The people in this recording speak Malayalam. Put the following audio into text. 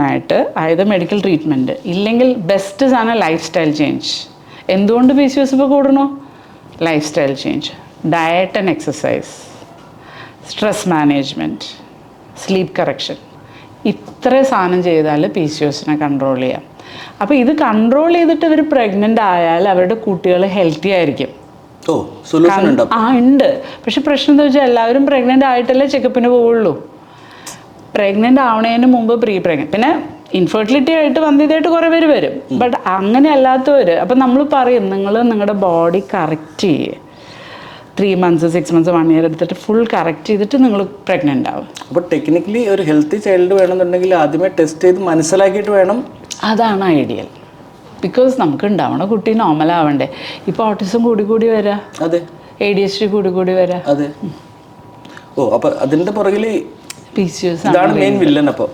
ആയിട്ട് അതായത് മെഡിക്കൽ ട്രീറ്റ്മെന്റ് ഇല്ലെങ്കിൽ ബെസ്റ്റ് ആണ് ലൈഫ് സ്റ്റൈൽ ചേഞ്ച് എന്തുകൊണ്ട് പി സി എസ് ഇപ്പോൾ കൂടണോ lifestyle change diet and exercise stress management sleep correction ഇത്ര സാധനം ചെയ്താൽ പി സി എസിനെ കൺട്രോൾ ചെയ്യാം. അപ്പോൾ ഇത് കൺട്രോൾ ചെയ്തിട്ട് ഇവർ പ്രഗ്നന്റ് ആയാൽ അവരുടെ കുട്ടികൾ ഹെൽത്തി ആയിരിക്കും. ഓ സൊല്യൂഷൻ ഉണ്ട്. ആ ഉണ്ട്. പക്ഷെ പ്രശ്നം എന്താ വെച്ചാൽ എല്ലാവരും പ്രഗ്നന്റ് ആയിട്ടല്ലേ ചെക്കപ്പിന് പോവുള്ളൂ. പ്രഗ്നന്റ് ആവണതിന് മുമ്പ് പ്രീ പ്രഗ്നന്റ് പിന്നെ ഇൻഫെർട്ടിലിറ്റി ആയിട്ട് വന്നതായിട്ട് കുറേ പേര് വരും. ബട്ട് അങ്ങനെ അല്ലാത്തവർ അപ്പം നമ്മൾ പറയും നിങ്ങൾ നിങ്ങളുടെ ബോഡി കറക്റ്റ് ചെയ്യേ. Three months six months one year എടുത്തിട്ട് ഫുൾ കറക്റ്റ് ചെയ്തിട്ട് നിങ്ങൾ പ്രഗ്നന്റ് ആവും. അപ്പോൾ ടെക്നിക്കലി ഒരു ഹെൽത്തി ചൈൽഡ് വേണമെന്നുണ്ടെങ്കിൽ ആദ്യമേ ടെസ്റ്റ് ചെയ്ത് മനസ്സിലാക്കിയിട്ട് വേണം. അതാണ് ഐഡിയൽ ബിക്കോസ് നമുക്ക് ഉണ്ടാവണം കുട്ടി നോർമൽ ആവണ്ടേ. ഇപ്പോൾ ഓട്ടിസം കൂടി കൂടി വരാം. അതെ. എ ഡി എസ് ടി കൂടി കൂടി വരാം. അതെ. ഓ അപ്പോൾ അതിന്റെ പുറകിൽ പി സി എസ് ഇതാണ് മെയിൻ വില്ലൻ അപ്പോൾ